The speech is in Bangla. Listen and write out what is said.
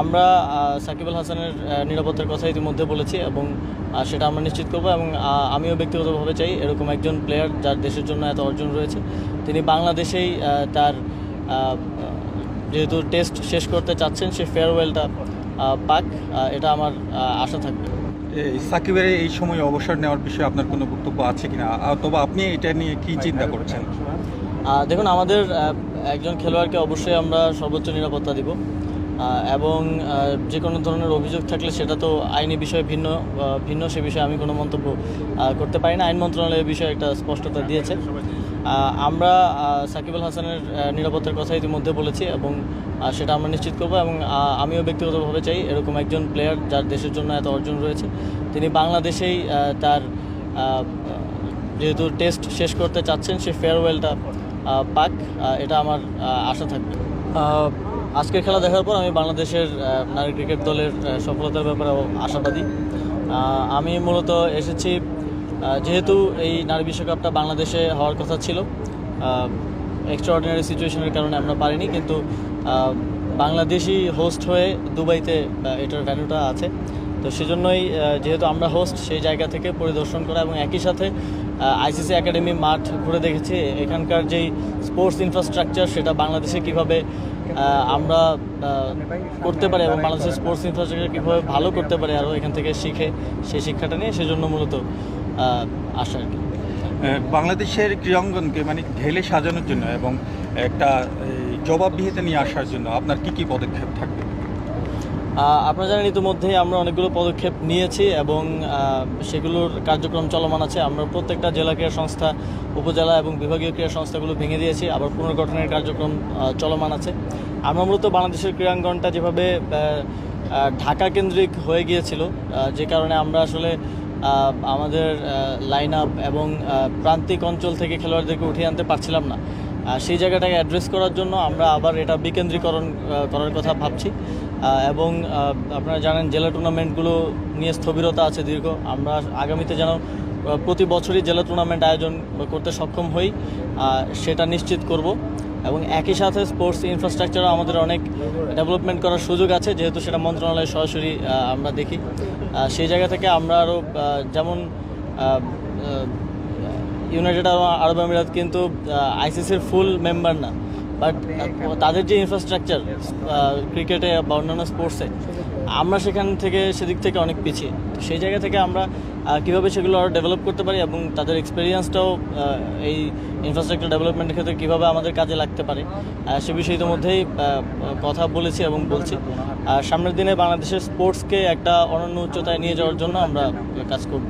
আমরা সাকিব আল হাসানের নিরাপত্তার কথা ইতিমধ্যে বলেছি এবং সেটা আমরা নিশ্চিত করব এবং আমিও ব্যক্তিগতভাবে চাই এরকম একজন প্লেয়ার যার দেশের জন্য এত অর্জন রয়েছে। তিনি বাংলাদেশেই তার যেহেতু টেস্ট শেষ করতে চাচ্ছেন সে ফেয়ারওয়েলটা পাক এটা আমার আশা থাকবে। এই সাকিবের এই সময় অবসর নেওয়ার বিষয়ে আপনার কোনো বক্তব্য আছে কিনা? অথবা আপনি এটা নিয়ে কি চিন্তা করছেন? দেখুন আমাদের একজন খেলোয়াড়কে অবশ্যই আমরা সর্বোচ্চ নিরাপত্তা দিব। এবং যে কোনো ধরনের অভিযোগ থাকলে সেটা তো আইনি বিষয়ে ভিন্ন ভিন্ন, সে বিষয়ে আমি কোনো মন্তব্য করতে পারি না। আইন মন্ত্রণালয়ের বিষয়ে একটা স্পষ্টতা দিয়েছে। আমরা সাকিব আল হাসানের নিরাপত্তার কথা ইতিমধ্যে বলেছি এবং সেটা আমরা নিশ্চিত করব এবং আমিও ব্যক্তিগতভাবে চাই এরকম একজন প্লেয়ার যার দেশের জন্য এত অর্জন রয়েছে। তিনি বাংলাদেশেই তার যেহেতু টেস্ট শেষ করতে চাচ্ছেন, সে ফেয়ারওয়েলটা পাক। এটা আমার আশা থাকবে। আজকের খেলা দেখার পর আমি বাংলাদেশের নারী ক্রিকেট দলের সফলতার ব্যাপারে আশাবাদী। আমি মূলত এসেছি যেহেতু এই নারী বিশ্বকাপটা বাংলাদেশে হওয়ার কথা ছিল এক্সট্রা অর্ডিনারি সিচুয়েশনের কারণে আমরা পারিনি, কিন্তু বাংলাদেশি হোস্ট হয়ে দুবাইতে এটার ভ্যালুটা আছে। তো সেজন্যই যেহেতু আমরা হোস্ট সেই জায়গা থেকে পরিদর্শন করা এবং একই সাথে আইসিসি একাডেমি মাঠ ঘুরে দেখেছি। এখানকার যেই স্পোর্টস ইনফ্রাস্ট্রাকচার সেটা বাংলাদেশে কীভাবে আমরা করতে পারি এবং বাংলাদেশের স্পোর্টস ইনফ্রাস্ট্রাকচার কীভাবে ভালো করতে পারি আরও এখান থেকে শিখে সেই শিক্ষাটা নিয়ে সেজন্য মূলত আসা আর কি। বাংলাদেশের ক্রীড়াঙ্গনকে মানে ঢেলে সাজানোর জন্য এবং একটা এই, জবাবদিহিতা নিয়ে আসার জন্য আপনার কি কি পদক্ষেপ থাকবে? আপনারা জানেন ইতিমধ্যেই আমরা অনেকগুলো পদক্ষেপ নিয়েছি এবং সেগুলোর কার্যক্রম চলমান আছে। আমরা প্রত্যেকটা জেলা ক্রীড়া সংস্থা, উপজেলা এবং বিভাগীয় ক্রীড়া সংস্থাগুলো ভেঙে দিয়েছি, আবার পুনর্গঠনের কার্যক্রম চলমান আছে। আমরা মূলত বাংলাদেশের ক্রীড়াঙ্গনটা যেভাবে ঢাকা কেন্দ্রিক হয়ে গিয়েছিল যে কারণে আমরা আসলে আমাদের লাইন আপ এবং প্রান্তিক অঞ্চল থেকে খেলোয়াড়দেরকে উঠিয়ে আনতে পারছিলাম না। আহ, সেই জায়গাটাকে অ্যাড্রেস করার জন্য আমরা আবার এটা বিকেন্দ্রীকরণ করার কথা ভাবছি। এবং আপনারা জানেন জেলা টুর্নামেন্টগুলো নিয়ে স্থবিরতা আছে দীর্ঘ। আমরা আগামীতে যেন প্রতি বছরই জেলা টুর্নামেন্ট আয়োজন করতে সক্ষম হই সেটা নিশ্চিত করব। এবং একই সাথে স্পোর্টস ইনফ্রাস্ট্রাকচারও আমাদের অনেক ডেভেলপমেন্ট করার সুযোগ আছে যেহেতু সেটা মন্ত্রণালয়ে সরাসরি আমরা দেখি। সেই জায়গা থেকে আমরা আরও যেমন ইউনাইটেড আরব আমিরাত কিন্তু আইসিসির ফুল মেম্বার না। বাট তাদের যে ইনফ্রাস্ট্রাকচার ক্রিকেটে বা অন্যান্য স্পোর্টসে আমরা সেখান থেকে সেদিক থেকে অনেক পিছিয়ে। তো সেই জায়গা থেকে আমরা কীভাবে সেগুলো আরও ডেভেলপ করতে পারি এবং তাদের এক্সপিরিয়েন্সটাও এই ইনফ্রাস্ট্রাকচার ডেভেলপমেন্টের ক্ষেত্রে কীভাবে আমাদের কাজে লাগতে পারে সে বিষয়ে ইতিমধ্যেই কথা বলেছি এবং বলছি। আর সামনের দিনে বাংলাদেশের স্পোর্টসকে একটা অনন্য উচ্চতায় নিয়ে যাওয়ার জন্য আমরা কাজ করব।